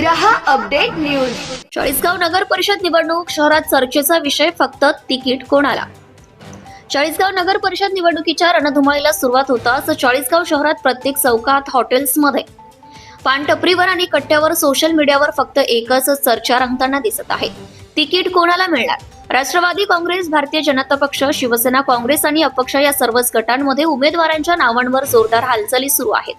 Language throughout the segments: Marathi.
रहा अपडेट न्यूज. चाळीसगाव नगर परिषद निवडणूक शहरात चर्चेचा विषय फक्त तिकीट कोणाला? चाळीसगाव नगर परिषद निवडणुकीच्या रणधुमाळीला सुरुवात होताच चाळीसगाव शहरात प्रत्येक चौकात हॉटेल्समध्ये. पानटपरीवर आणि कट्ट्यावर सोशल मीडियावर फक्त एकच चर्चा रंगताना दिसत आहे. तिकीट कोणाला मिळणार? राष्ट्रवादी काँग्रेस भारतीय जनता पक्ष शिवसेना काँग्रेस आणि अपक्ष या सर्वच गटांमध्ये उमेदवारांच्या नावांवर जोरदार हालचाली सुरू आहेत.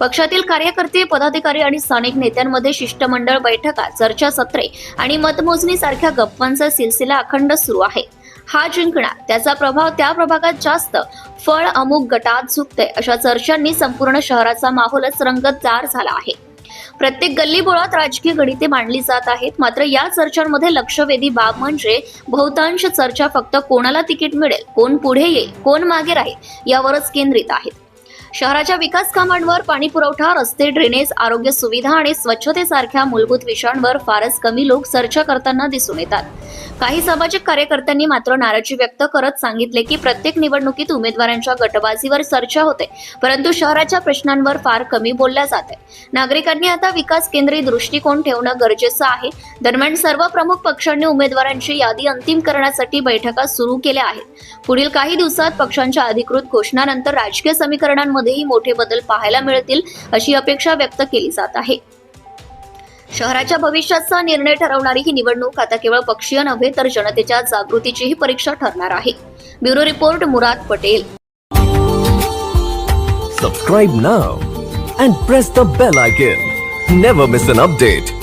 पक्षातील कार्यकर्ते पदाधिकारी आणि स्थानिक नेत्यांमध्ये शिष्टमंडळ बैठका चर्चासत्रे आणि मतमोजणी सारख्या गप्पांचा सिलसिला अखंड सुरू आहे. हा जिंकणार त्याचा प्रभाव त्या प्रभागात जास्त फळ अमुक गटात झुकते अशा चर्चांनी संपूर्ण शहराचा माहोलच रंगतदार झाला आहे. प्रत्येक गल्लीबोळात राजकीय गणिते मांडली जात आहेत. मात्र या चर्चांमध्ये लक्षवेधी बाब म्हणजे बहुतांश चर्चा फक्त कोणाला तिकीट मिळेल कोण पुढे येईल कोण मागे राहील यावरच केंद्रित आहेत. शहराच्या विकास कामांवर पाणी पुरवठा रस्ते ड्रेनेज आरोग्य सुविधा आणि स्वच्छतेसारख्या मूलभूत विषयांवर फारच कमी लोक चर्चा करताना दिसून येतात. काही सामाजिक कार्यकर्त्यांनी मात्र नाराजी व्यक्त करत सांगितले की प्रत्येक निवडणुकीत उमेदवारांच्या गटबाजीवर चर्चा होते परंतु शहराच्या प्रश्नांवर फार कमी बोलल्या जाते नागरिकांनी आता विकास केंद्रीय दृष्टिकोन ठेवणं गरजेचं आहे. दरम्यान सर्व प्रमुख पक्षांनी उमेदवारांची यादी अंतिम करण्यासाठी बैठका सुरू केल्या आहेत. पुढील काही दिवसात पक्षांच्या अधिकृत घोषणानंतर राजकीय समीकरणांमध्येही मोठे बदल पाहायला मिळतील अशी अपेक्षा व्यक्त केली जात आहे. शहराच्या भविष्याचा निर्णय ठरवणारी ही निवडणूक आता केवळ पक्षीय नव्हे तर जनतेच्या जागृतीचीही परीक्षा ठरणार आहे. Bureau report Murad Patel. Subscribe now and press the bell icon never miss an update